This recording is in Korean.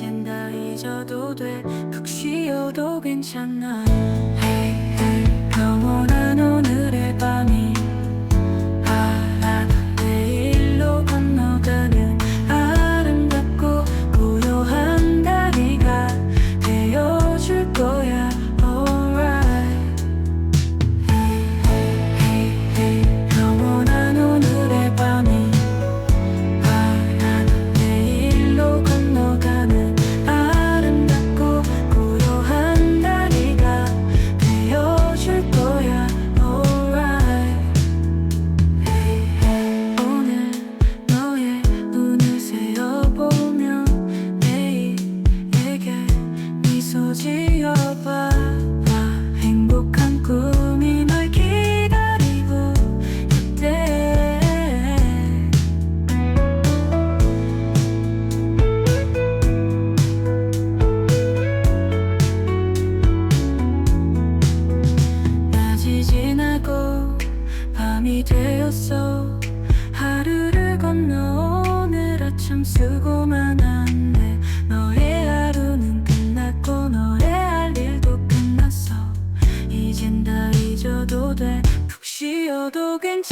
이젠 다 잊어도 돼푹 쉬어도 괜찮아. 밤이 되었어. 하루를 건너 오늘 아침 수고 많았네. 너의 하루는 끝났고 너의 할 일도 끝났어. 이젠 다 잊어도 돼푹 쉬어도 괜찮아.